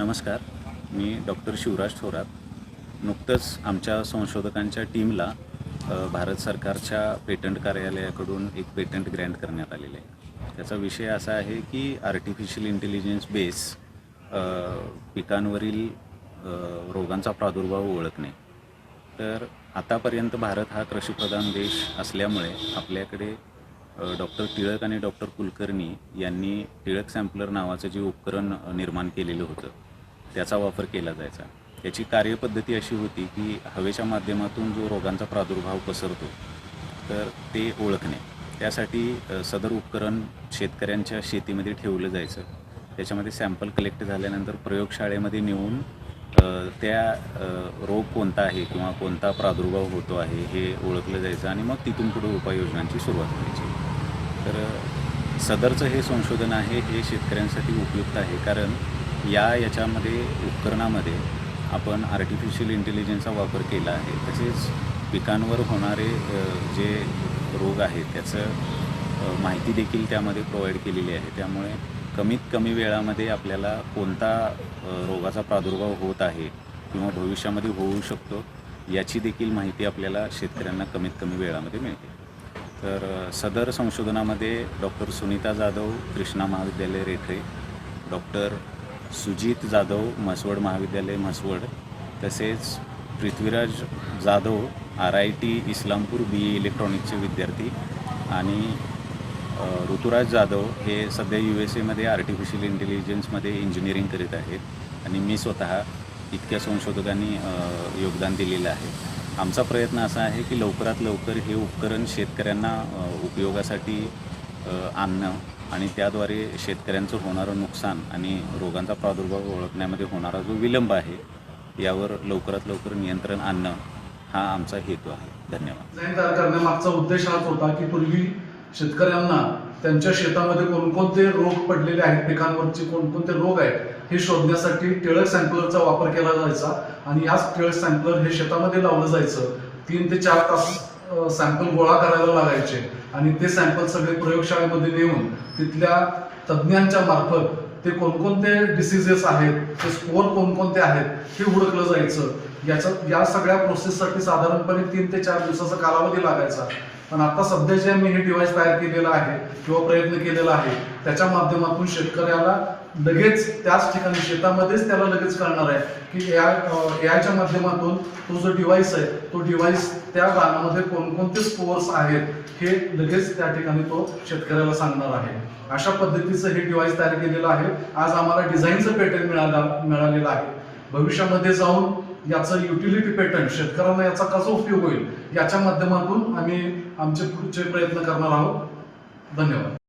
नमस्कार. मी डॉक्टर शिवराज थोरात. नुकतंच आमच्या संशोधकांच्या टीमला भारत सरकारच्या पेटंट कार्यालयाकडून एक पेटंट ग्रँट करण्यात आलेलं आहे. त्याचा विषय असा आहे की आर्टिफिशियल इंटेलिजन्स बेस पिकांवरील रोगांचा प्रादुर्भाव ओळखणे. तर आतापर्यंत भारत हा कृषीप्रधान देश असल्यामुळे आपल्याकडे डॉक्टर टिळक आणि डॉक्टर कुलकर्णी यांनी टिळक सॅम्पलर नावाचं जे उपकरण निर्माण केलेलं होतं त्याचा वापर केला जायचा. याची कार्यपद्धती अशी होती की हवेच्या माध्यमातून जो रोगांचा प्रादुर्भाव पसरतो तर ते ओळखणे. त्यासाठी सदर उपकरण शेतकऱ्यांच्या शेतीमध्ये ठेवलं जायचं. त्याच्यामध्ये सॅम्पल कलेक्ट झाल्यानंतर प्रयोगशाळेमध्ये नेऊन त्या रोग कोणता आहे किंवा कोणता प्रादुर्भाव होतो आहे हे ओळखलं जायचं आणि मग तिथून पुढे उपाययोजनांची सुरुवात व्हायची तर सदरचं हे संशोधन आहे हे शेतकऱ्यांसाठी उपयुक्त आहे. कारण या याच्यामध्ये उपकरणामध्ये आपण आर्टिफिशियल इंटेलिजन्सचा वापर केला आहे. तसेच पिकांवर होणारे जे रोग आहेत त्याचं माहिती देखील त्यामध्ये प्रोव्हाइड केलेली आहे. त्यामुळे कमीत कमी वेळामध्ये आपल्याला कोणता रोगाचा प्रादुर्भाव होत आहे किंवा भविष्यामध्ये होऊ शकतो याची देखील माहिती आपल्याला शेतकऱ्यांना कमीत कमी वेळामध्ये मिळते. तर सदर संशोधनामध्ये डॉक्टर सुनीता जाधव कृष्णा महाविद्यालय रेठे डॉक्टर सुजित जाधव म्हसवड महाविद्यालय म्हसवड तसेच Prithviraj Jadhav R I T Islampur B A इलेक्ट्रॉनिक्सचे विद्यार्थी आणि ऋतुराज जाधव हे सध्या यू एस एमध्ये आर्टिफिशियल इंटेलिजन्समध्ये इंजिनिअरिंग करीत आहेत आणि मी स्वतः इतक्या संशोधकांनी योगदान दिलेलं आहे. आमचा प्रयत्न असा आहे की लवकरात लवकर हे उपकरण शेतकऱ्यांना उपयोगासाठी आणणं आणि त्याद्वारे शेतकऱ्यांचं होणारं नुकसान आणि रोगांचा प्रादुर्भाव ओळखण्यामध्ये होणारा जो विलंब आहे यावर लवकरात लवकर नियंत्रण आणणं हा आमचा हेतू आहे. धन्यवाद. तयार करण्यामागचा उद्देश हाच होता की पूर्वी शेतकऱ्यांना त्यांच्या शेतामध्ये कोणकोणते रोग पडलेले आहेत पिकांवरचे कोणकोणते रोग आहेत हे शोधण्यासाठी टिळक सॅम्पलरचा वापर केला जायचा आणि याच टिळक सॅम्पलर हे शेतामध्ये लावलं जायचं. तीन ते चार तास सॅम्पल गोळा करायला लागायचे. आणि ते सॅम्पल सगळे प्रयोगशाळेमध्ये नेऊन तिथल्या तज्ज्ञांच्या मार्फत ते कोणकोणते डिसिजेस आहेत ते स्कोअर कोणकोणते आहेत हे ओळखलं जायचं. याच्या या सगळ्या प्रोसेससाठी साधारणपणे तीन ते चार दिवसाचा कालावधी लागायचा. पण आता सध्या जे मी हे डिव्हाइस तयार केलेलं आहे किंवा प्रयत्न केलेला आहे त्याच्या माध्यमातून शेतकऱ्याला लगेच त्याच ठिकाणी शेतामध्येच त्याला लगेच कळणार आहे की या याच्या माध्यमातून तो जो डिव्हाइस आहे तो डिव्हाइस त्या रानामध्ये कोणकोणते स्कोअर्स आहेत हे लगेच त्या ठिकाणी तो शेतकऱ्याला सांगणार आहे. अशा पद्धतीचं हे डिव्हाइस तयार केलेलं आहे. आज आम्हाला डिझाईनचं पेटंट मिळाला मिळालेलं आहे. भविष्यामध्ये जाऊन याचं युटिलिटी पेटंट शेतकऱ्यांना याचा कसा उपयोग होईल याच्या माध्यमातून आम्ही आमचे पुढचे प्रयत्न करणार आहोत. धन्यवाद.